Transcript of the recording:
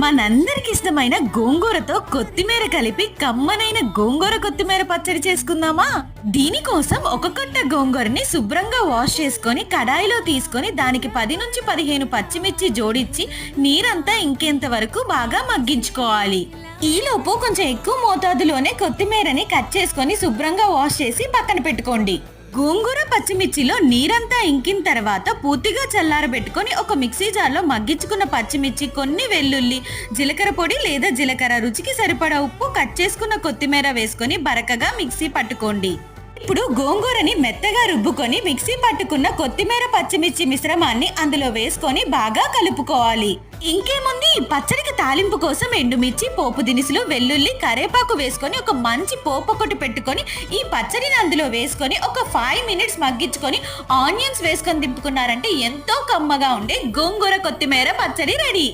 మనందరికి ఇష్టమైన గోంగూరతో కొత్తిమీర కలిపి కమ్మనైన గోంగూర కొత్తిమీర పచ్చడి చేసుకుందామా? దీనికోసం ఒక కట్ట గోంగూరని శుభ్రంగా వాష్ చేసుకొని కడాయిలో తీసుకొని దానికి పది నుంచి పదిహేను పచ్చిమిర్చి జోడించి నీరంతా ఇంకేంత వరకు బాగా మగ్గించుకోవాలి. ఈలోపు కొంచెం ఎక్కువ మోతాదులోనే కొత్తిమీరని కట్ చేసుకొని శుభ్రంగా వాష్ చేసి పక్కన పెట్టుకోండి. గోంగూర పచ్చిమిర్చిలో నీరంతా ఇంకిన తర్వాత పూర్తిగా చల్లారబెట్టుకొని ఒక మిక్సీ జార్లో మగ్గించుకున్న పచ్చిమిర్చి కొన్ని వెల్లుల్లి జీలకర్ర పొడి లేదా జీలకర్ర రుచికి సరిపడా ఉప్పు కట్ చేసుకున్న కొత్తిమీర వేసుకొని బరకగా మిక్సీ పట్టుకోండి. ఇప్పుడు గోంగూరని మెత్తగా రుబ్బుకొని మిక్సీ పట్టుకున్న కొత్తిమీర పచ్చిమిర్చి మిశ్రమాన్ని అందులో వేసుకొని బాగా కలుపుకోవాలి. ఇంకేముంది? ఈ పచ్చడికి తాలింపు కోసం ఎండుమిర్చి పోపు దినుసులు వెల్లుల్లి కరేపాకు వేసుకొని ఒక మంచి పోపు ఒకటి పెట్టుకొని ఈ పచ్చడిని అందులో వేసుకొని ఒక ఫైవ్ మినిట్స్ మగ్గించుకొని ఆనియన్స్ వేసుకొని దింపుకున్నారంటే ఎంతో కమ్మగా ఉండే గోంగూర కొత్తిమీర పచ్చడి రెడీ.